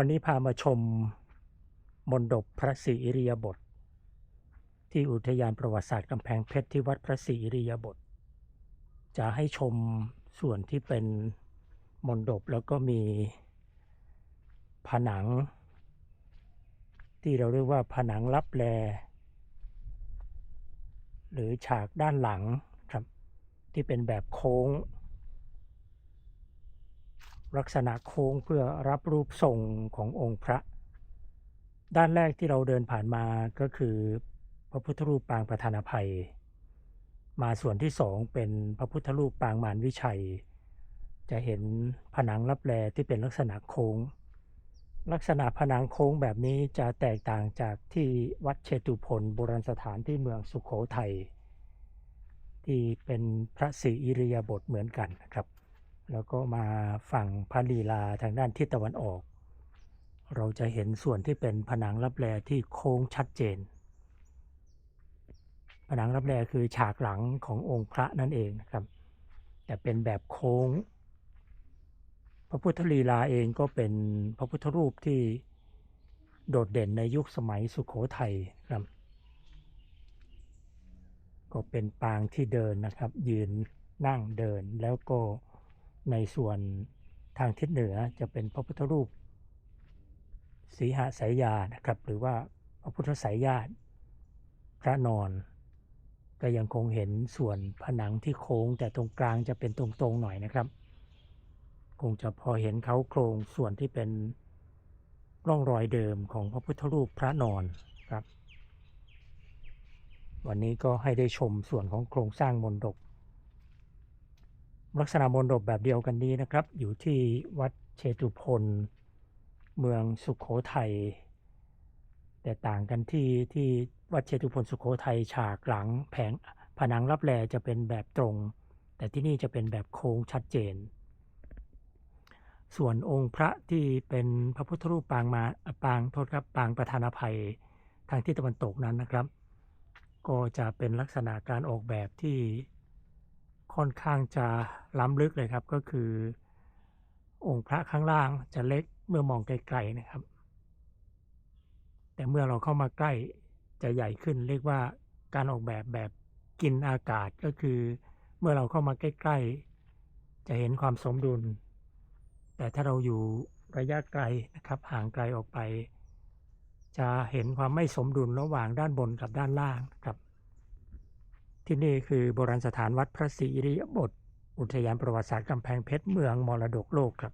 วันนี้พามาชมมนดบพระศรีอิริยาบถที่อุทยานประวัติศาสตร์กำแพงเพชรที่วัดพระศรีอิริยาบถจะให้ชมส่วนที่เป็นมนดบแล้วก็มีผนัง ที่เราเรียกว่าผนังลับแล หรือฉากด้านหลังครับที่เป็นแบบโค้ง ลักษณะโค้งเพื่อรับรูปทรงขององค์พระ ด้านแรกที่เราเดินผ่านมาก็คือ พระพุทธรูปปางประธานภัย มาส่วนที่สองเป็นพระพุทธรูปปางมารวิชัย จะเห็นผนังรับแลที่เป็นลักษณะโค้ง ลักษณะผนังโค้งแบบนี้จะแตกต่างจากที่วัดเชตุพนโบราณสถานที่เมืองสุขโขทัยที่เป็นพระศรีอิริยาบถเหมือนกันนะครับ แล้วก็มาฝั่งพระลีลาทางด้านทิศตะวันออก เราจะเห็นส่วนที่เป็นผนังรับแลที่โค้งชัดเจน ผนังรับแลคือฉากหลังขององค์พระนั่นเองนะครับ แต่เป็นแบบโค้ง พระพุทธลีลาเองก็เป็นพระพุทธรูปที่โดดเด่นในยุคสมัยสุขโขทัยครับ ก็เป็นปางที่เดินนะครับ ยืนนั่งเดินแล้วก็ ในส่วนทางทิศเหนือจะเป็นพระพุทธรูปสีหสายยานะครับ หรือว่าพระพุทธสายญาติพระนอนก็ยังคงเห็นส่วนผนังที่โค้งแต่ตรงกลางจะเป็นตรงๆหน่อยนะครับ คงจะพอเห็นเขาโครงส่วนที่เป็นร่องรอยเดิมของพระพุทธรูปพระนอนครับ วันนี้ก็ให้ได้ชมส่วนของโครงสร้างมนดบ ลักษณะมนดบแบบเดียวกันนี้นะครับ อยู่ที่วัดเชตุพนเมืองสุขโขทัยแต่ต่างกันที่ที่วัดเชตุพนสุขโขทัยฉากหลังแผงผนังรับแลจะเป็นแบบตรง แต่ที่นี่จะเป็นแบบโค้งชัดเจน ส่วนองค์พระที่เป็นพระพุทธรูปปางมาปางโทษครับปางประธานภัยทางที่ตะวันตกนั้นนะครับ ก็จะเป็นลักษณะการออกแบบที่ ค่อนข้างจะล้ำลึกเลยครับ ก็คือ องค์พระข้างล่างจะเล็กเมื่อมองไกลๆนะครับ แต่เมื่อเราเข้ามาใกล้จะใหญ่ขึ้นเรียกว่าการออกแบบแบบกินอากาศก็คือ เมื่อเราเข้ามาใกล้ ๆ จะเห็นความสมดุล แต่ถ้าเราอยู่ระยะไกลนะครับห่างไกลออกไป จะเห็นความไม่สมดุลระหว่างด้านบนกับด้านล่างครับ ที่นี่คือโบราณสถานวัดพระศรีริยบท อุทยานประวัติศาสตร์กำแพงเพชรเมืองมรดกโลกครับ